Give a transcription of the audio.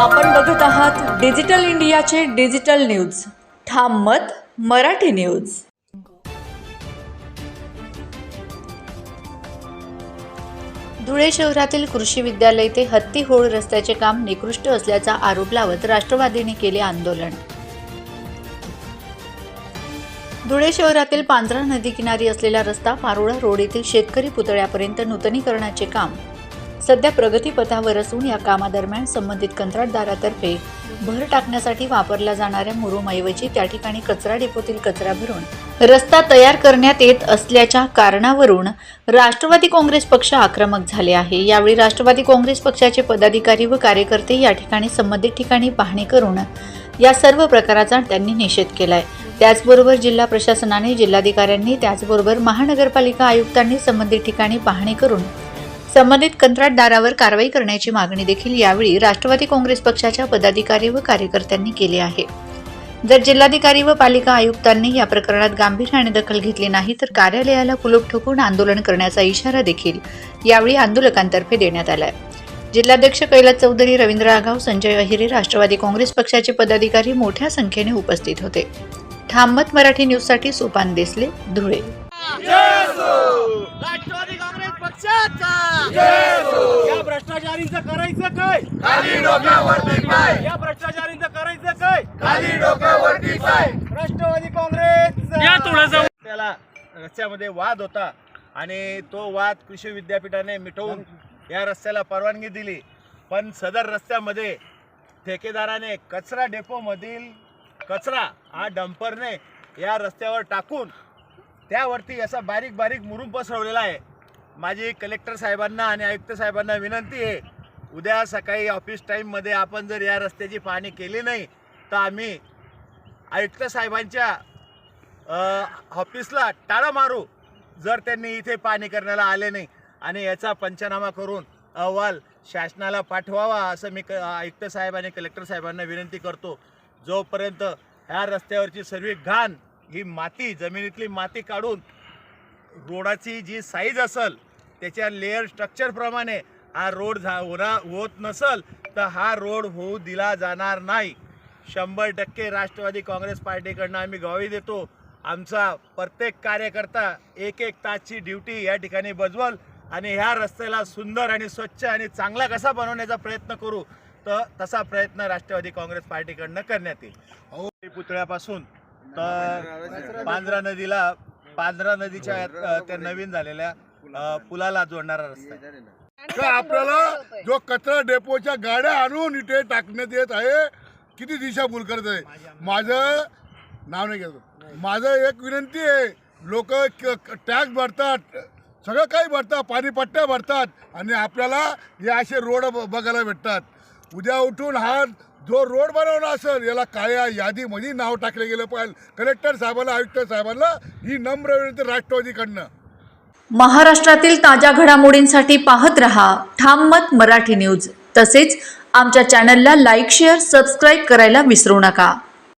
आपण बघत आहात डिजिटल इंडियाचे डिजिटल न्यूज. ठाम मत मराठी न्यूज. धुळे शहरातील कृषी विद्यालय ते हत्ती होळ रस्त्याचे काम निकृष्ट असल्याचा आरोप लावत राष्ट्रवादीने केले आंदोलन. धुळे शहरातील पांझरा नदी किनारी असलेला रस्ता पारोळा रोड येथील शेतकरी पुतळ्यापर्यंत नूतनीकरणाचे काम सध्या प्रगतीपथावर असून या कामादरम्यान संबंधित कंत्राटदारातर्फे भर टाकण्यासाठी वापरल्या जाणाऱ्या मुरुमऐवजी त्या ठिकाणी कचरा डेपोतील कचरा भरून रस्ता तयार करण्यात येत असल्याच्या कारणावरून राष्ट्रवादी काँग्रेस पक्ष आक्रमक झाले आहे. यावेळी राष्ट्रवादी काँग्रेस पक्षाचे पदाधिकारी व कार्यकर्ते या ठिकाणी संबंधित ठिकाणी पाहणी करून या सर्व प्रकाराचा त्यांनी निषेध केलाय. त्याचबरोबर जिल्हा प्रशासनाने जिल्हाधिकाऱ्यांनी त्याचबरोबर महानगरपालिका आयुक्तांनी संबंधित ठिकाणी पाहणी करून संबंधित कंत्राटदारावर कारवाई करण्याची मागणी देखील यावेळी राष्ट्रवादी काँग्रेस पक्षाच्या पदाधिकारी व कार्यकर्त्यांनी केली आहे. जर जिल्हाधिकारी व पालिका आयुक्तांनी या प्रकरणात गांभीर्याने दखल घेतली नाही तर कार्यालयाला कुलूप ठोकून आंदोलन करण्याचा इशारा देखील यावेळी आंदोलकांतर्फे देण्यात आलाय. जिल्हाध्यक्ष कैलास चौधरी रवींद्र आगाव संजय अहिरे राष्ट्रवादी काँग्रेस पक्षाचे पदाधिकारी मोठ्या संख्येने उपस्थित होते. ठाममत मराठी न्यूजसाठी सोपान देसले धुळे. पक्षाचा. या भ्रष्टाचारींचं करायचं काय? खाली डोक्यावरती पाय. या भ्रष्टाचारींचं करायचं काय? खाली डोक्यावरती पाय. राष्ट्रवादी काँग्रेस. त्याला रस्त्यामध्ये वाद होता आणि तो वाद कृषी विद्यापीठाने मिटवून या रस्त्याला परवानगी दिली. पण सदर रस्त्यामध्ये ठेकेदाराने कचरा डेपोमधील कचरा हा डंपरने या रस्त्यावर टाकून त्यावरती असा बारीक बारीक मुरुम पसरवलेला आहे. माझी कलेक्टर साहेबांना आणि आयुक्त साहेबांना विनंती आहे उद्या सकाळी ऑफिस टाईममध्ये आपण जर या रस्त्याची पाहणी केली नाही तर आम्ही आयुक्त साहेबांच्या ऑफिसला टाळं मारू जर त्यांनी इथे पाहणी करण्याला आले नाही. आणि याचा पंचनामा करून अहवाल शासनाला पाठवावा असं मी क आयुक्त साहेब आणि कलेक्टर साहेबांना विनंती करतो. जोपर्यंत ह्या रस्त्यावरची सर्व घाण ही माती जमिनीतली माती काढून रोडाची जी साईज असेल त्याच्या लेअर स्ट्रक्चरप्रमाणे हा रोड झा होत नसेल तर हा रोड होऊ दिला जाणार नाही. शंभर टक्के राष्ट्रवादी काँग्रेस पार्टीकडनं आम्ही ग्वाही देतो. आमचा प्रत्येक कार्यकर्ता एक एक तासची ड्युटी या ठिकाणी बजवल आणि ह्या रस्त्याला सुंदर आणि स्वच्छ आणि चांगला कसा बनवण्याचा प्रयत्न करू तर तसा प्रयत्न राष्ट्रवादी काँग्रेस पार्टीकडनं करण्यात येईल. पुतळ्यापासून तर पांढरा नदीला पांढरा नदीच्या अ, त्या नवीन झालेल्या अ, पुलाला जोडणारा रस्ता आहे. आपल्याला जो कचरा डेपोच्या गाड्या आणून इथे टाकण्यात येत आहे किती दिशाभूल करत आहे? माझं नाव नाही घेतो. माझं एक विनंती आहे लोक टॅक्स भरतात सगळं काही भरतात पाणीपट्ट्या भरतात आणि आपल्याला हे असे रोड ब- बघायला भेटतात. उद्या उठून हा जो रोड बनवला असेल याला काळ्या यादीमध्ये नाव टाकले गेलं पाहिजे. कलेक्टर साहेबाला आयुक्त साहेबांना ही नम्र विनंती राष्ट्रवादीकडनं. महाराष्ट्रातील ताज्या घडामोडींसाठी पाहत रहा ठाम मत मराठी न्यूज. तसेच आमच्या चॅनलला लाईक शेअर सबस्क्राईब करायला विसरू नका.